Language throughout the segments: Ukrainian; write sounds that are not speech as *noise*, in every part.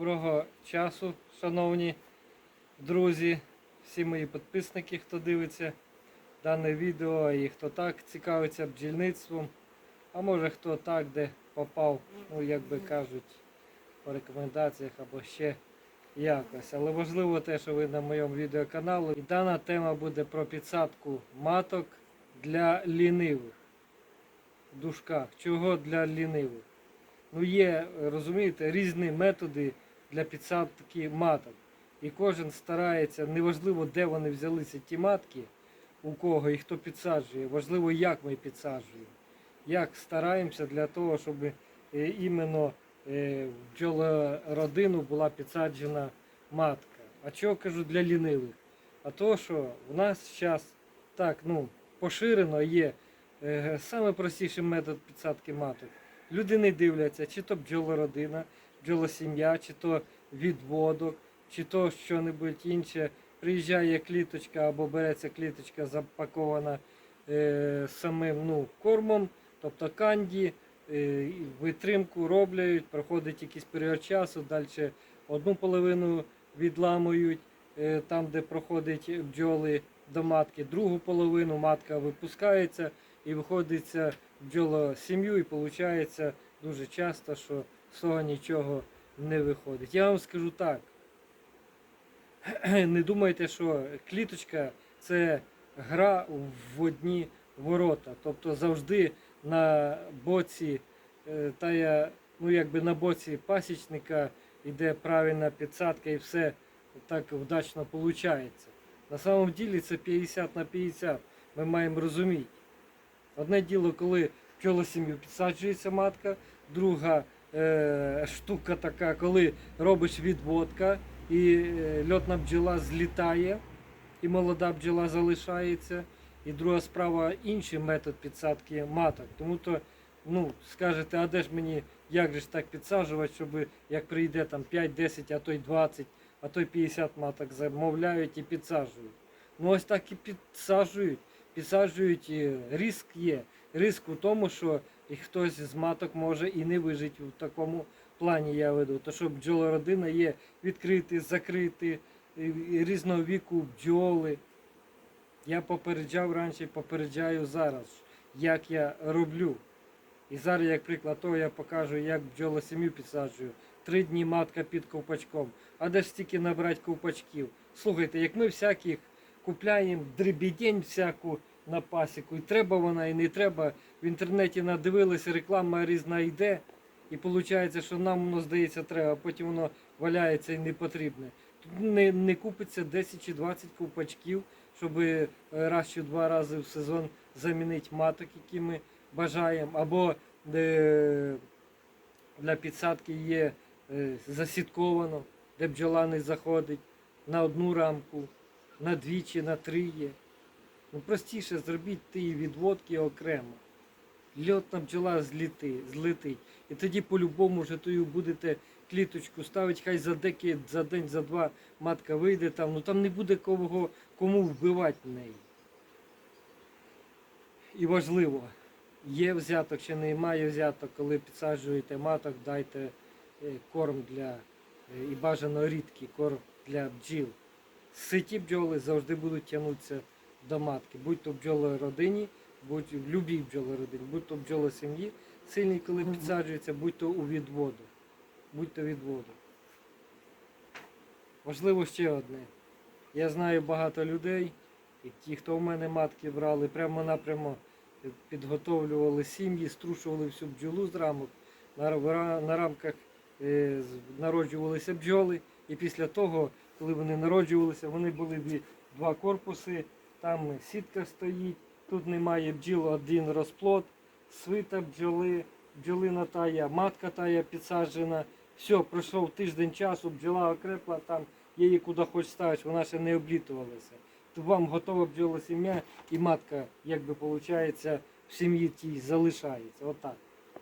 Доброго часу, шановні друзі, всі мої підписники, хто дивиться дане відео і хто так цікавиться бджільництвом, а може хто так, де попав, ну як би кажуть, по рекомендаціях або ще якось. Але важливо те, що ви на моєму відеоканалу. І дана тема буде про підсадку маток для лінивих. В дужках. Чого для лінивих? ну є, розумієте, різні методи для підсадки маток. І кожен старається, неважливо, де вони взялися ті матки, у кого і хто підсаджує, важливо, як ми підсаджуємо. Як стараємося для того, щоб е, іменно е, в бджолородину була підсаджена матка. А чого кажу для лінивих? А то, що в нас зараз так ну, поширено є е, саме простіший метод підсадки маток. Люди не дивляться, чи то бджолородина, бджолосім'я, чи то відводок, чи то що-небудь інше. Приїжджає кліточка або береться кліточка запакована е, самим ну, кормом, тобто канді, е, витримку роблять, проходить якийсь період часу, далі одну половину відламують, е, там, де проходить бджоли до матки, другу половину матка випускається і виходиться бджола сім'ю, і виходить дуже часто, що з нічого не виходить. Я вам скажу так. *clears throat* Не думайте, що кліточка це гра в одні ворота. Тобто завжди на боці, е, та я, ну якби на боці пасічника йде правильна підсадка і все так вдачно виходить. На самом ділі це 50 на 50. Ми маємо розуміти. Одне діло, коли пчолосім'ю підсаджується матка, друга е, штука така, коли робиш відводка і е, льотна бджола злітає, і молода бджола залишається. І друга справа інший метод підсадки маток. Тому то, ну, скажете, а де ж мені, як же ж так підсаджувати, щоб як прийде там 5, 10, а то й 20, а то й 50 маток замовляють і підсаджують. Ну ось так і підсаджують. Підсаджують, і ризик є. Ризик у тому, що і хтось з маток може і не вижити в такому плані, я веду. То що бджолородина є відкриті, закриті, різного віку бджоли. Я попереджав раніше, попереджаю зараз, як я роблю. І зараз, як приклад того, я покажу, як бджолосім'ю підсаджую. Три дні матка під ковпачком. А де ж стільки набрати ковпачків? Слухайте, як ми всяких купляємо дребідень всяку на пасіку, і треба вона, і не треба. В інтернеті надивилися, реклама різна йде, і виходить, що нам воно здається треба, а потім воно валяється і не потрібне. Тут не, не купиться 10 чи 20 ковпачків, щоб е, раз чи два рази в сезон замінити маток, які ми бажаємо, або е, для підсадки є е, засітковано, де бджола не заходить на одну рамку, на дві чи на три є. Ну простіше зробіть ті відводки окремо. Льотна бджола зліти, злетить. І тоді по-любому вже тою будете кліточку ставити, хай за деки, за день, за два матка вийде там, ну там не буде кого, кому вбивати в неї. І важливо, є взяток чи немає взяток, коли підсаджуєте маток, дайте е, корм для е, і бажано рідкий корм для бджіл. Ситі бджоли завжди будуть тягнутися до матки, будь то бджоли родині, будь в любій бджоли родині, будь то бджоли сім'ї, сильний, коли підсаджується, будь то у відводу. Будь то відводу. Важливо ще одне. Я знаю багато людей, і ті, хто в мене матки брали, прямо напрямо підготовлювали сім'ї, струшували всю бджолу з рамок. На, рамках е, народжувалися бджоли, і після того, коли вони народжувалися, вони були два корпуси, там сітка стоїть, тут немає бджіл, один розплод, свита бджоли, бджолина тая, матка тая підсаджена. Все, пройшов тиждень часу, бджола окрепла, там її куди хоч ставиш, вона ще не облітувалася. То вам готова бджола сім'я і матка, як би виходить, в сім'ї тій залишається. Отак.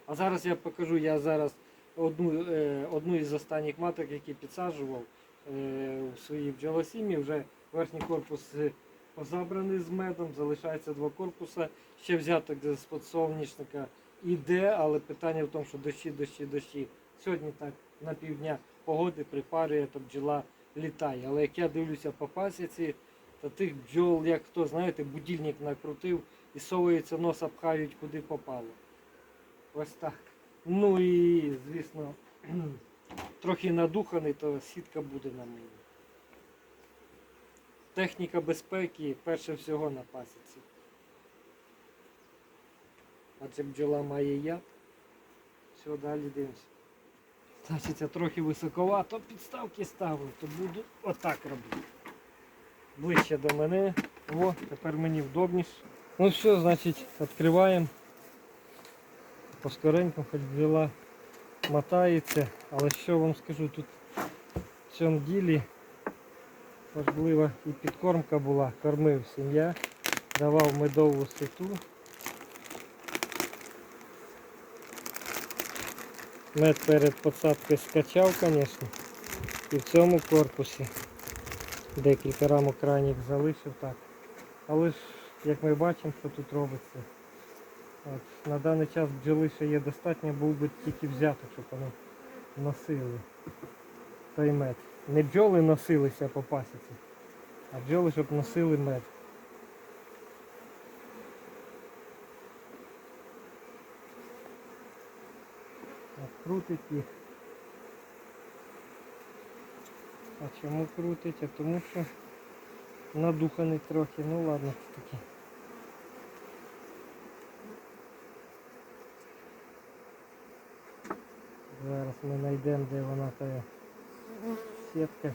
А зараз я покажу, я зараз одну, е, одну із останніх маток, які підсаджував е, у своїй бджолосім'ї, вже верхній корпус позабраний з медом, залишається два корпуси, ще взяток з-під соняшника іде, але питання в тому, що дощі, дощі, дощі. Сьогодні так на півдня погоди припарює, то бджола літає. Але як я дивлюся по пасіці, то тих бджол, як хто, знаєте, будильник накрутив і совується, носа пхають куди попало. Ось так. Ну і, звісно, *clears throat* трохи надуханий, то сітка буде на мені. Техніка безпеки перше всього на пасіці. Адже бджола має яд. Все, далі дивимося. Значить, я трохи високовато підставки ставлю, то буду отак робити. Ближче до мене. О, тепер мені вдобніше. Ну все, значить, відкриваємо. Поскоренько, хоч бджола мотається. Але що вам скажу, тут в цьому ділі важлива і підкормка була. Кормив сім'я, давав медову ситу. Мед перед посадкою скачав, звісно. І в цьому корпусі декілька рамок крайніх залишив так. Але ж, як ми бачимо, що тут робиться. От, на даний час бджоли ще є достатньо, був би тільки взяток, щоб вони носили той мед. Не бджоли носилися по пасіці, а бджоли, щоб носили мед. Крутить їх. А чому крутить? А тому що надуханий трохи. Ну ладно таки. Зараз ми знайдемо, де вона та сітка.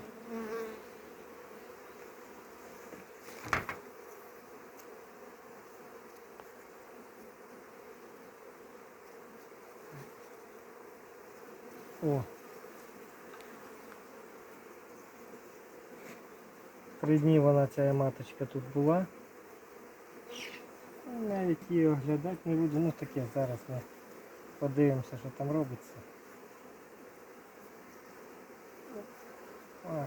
О. Три дні вона ця маточка тут була. Ну, Навіть її оглядати не буду. Ну таке зараз ми подивимося, що там робиться. А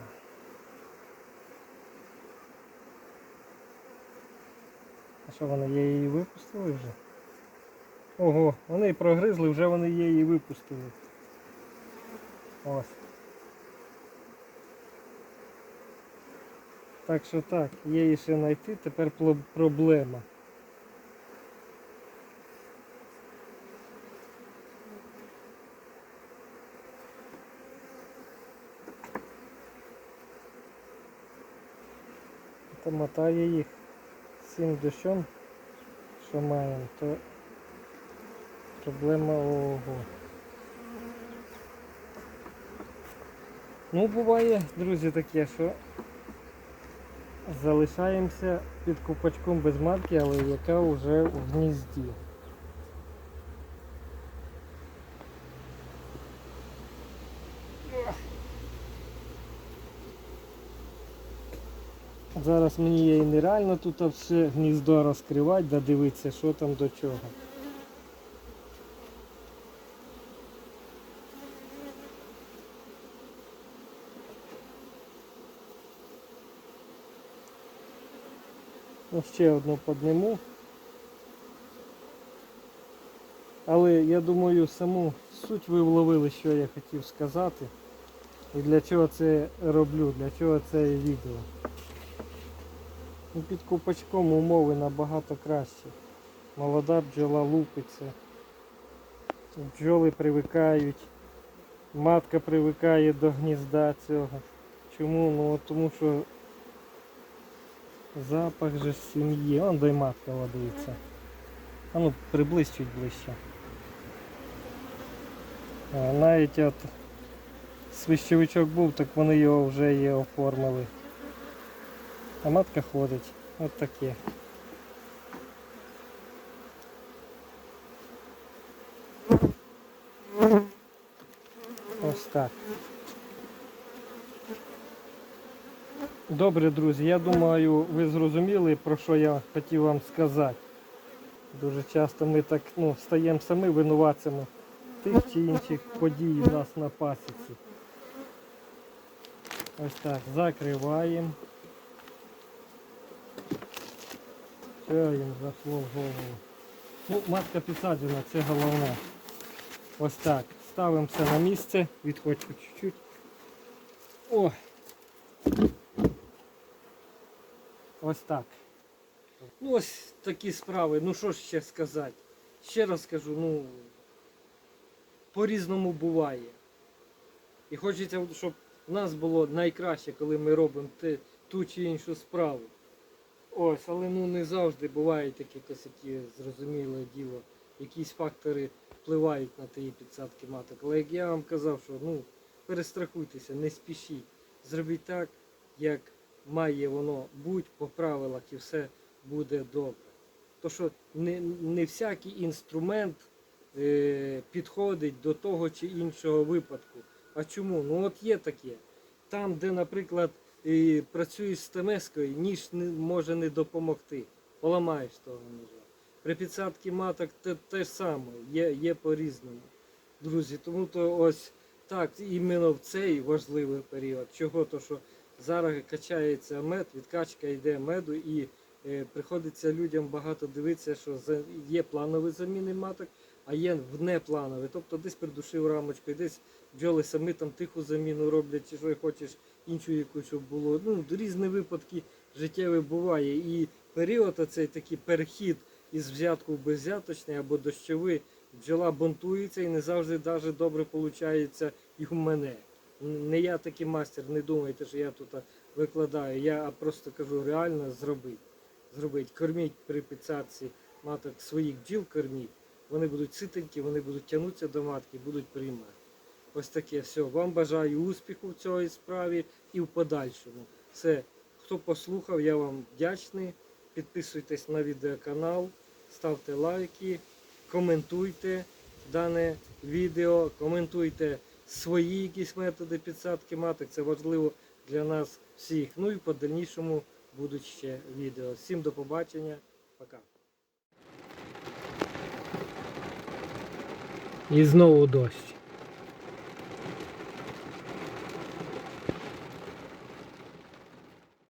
що вони є її випустили вже? Ого, вони прогризли, вже вони є її випустили. Ось. Так що так, є її ще знайти, тепер проблема. Та мотає їх цим дощом, що маємо, то проблема ого. Ну, буває, друзі, таке, що залишаємося під купачком без матки, але яка вже в гнізді. Зараз мені є і нереально тут все гніздо розкривати, да дивитися, що там до чого. Ну, ще одну подниму. Але я думаю, саму суть ви вловили, що я хотів сказати. І для чого це роблю, для чого це відео. Ну, під купачком умови набагато кращі. Молода бджола лупиться. Бджоли привикають. Матка привикає до гнізда цього. Чому? Ну тому що запах же сім'ї. Он де й матка ладується. А ну приблизь ближче. А, навіть от свищовичок був, так вони його вже є оформили. А матка ходить. От таке. Ось так. Добре, друзі, я думаю, ви зрозуміли, про що я хотів вам сказати. Дуже часто ми так ну, стаємо самі винуватцями тих чи інших подій у нас на пасіці. Ось так, закриваємо. Все, їм зашло в голову. Ну, матка підсаджена, це головне. Ось так. Ставимо все на місце, відходь по чуть-чуть. О! Ось так. Ну, ось такі справи. Ну що ж ще сказати? Ще раз скажу, ну по-різному буває. І хочеться, щоб в нас було найкраще, коли ми робимо ту чи іншу справу. Ось, але ну не завжди бувають такі косяки, зрозуміле діло. Якісь фактори впливають на тієї підсадки маток. Але як я вам казав, що ну перестрахуйтеся, не спішіть. Зробіть так, як має воно бути по правилах, і все буде добре. То що не, не всякий інструмент е, підходить до того чи іншого випадку. А чому? Ну от є таке. Там, де, наприклад, і працюєш з темескою, ніж не може не допомогти. Поламаєш того ножа. При підсадці маток те, те ж саме, є, є по-різному. Друзі, тому то ось так, іменно в цей важливий період. Чого? То що зараз качається мед, відкачка йде меду і е, приходиться людям багато дивитися, що є планові заміни маток, а є внепланові. Тобто десь придушив рамочку, десь бджоли самі там тиху заміну роблять, чи що хочеш іншу якусь, було. Ну, різні випадки життєві буває. І період оцей такий перехід із взятку в безвзяточний або дощовий, бджола бунтується і не завжди даже добре виходить і у мене. Не я такий мастер, не думайте, що я тут викладаю. Я просто кажу реально зробити. Зробити. Корміть при підсадці маток своїх бджіл корміть. Вони будуть ситенькі, вони будуть тягнутися до матки, будуть приймати. Ось таке все. Вам бажаю успіху в цій справі і в подальшому. Все, хто послухав, я вам вдячний. Підписуйтесь на відеоканал, ставте лайки, коментуйте дане відео, коментуйте свої якісь методи підсадки маток. Це важливо для нас всіх. Ну і по дальнішому будуть ще відео. Всім до побачення. Пока. І знову дощ.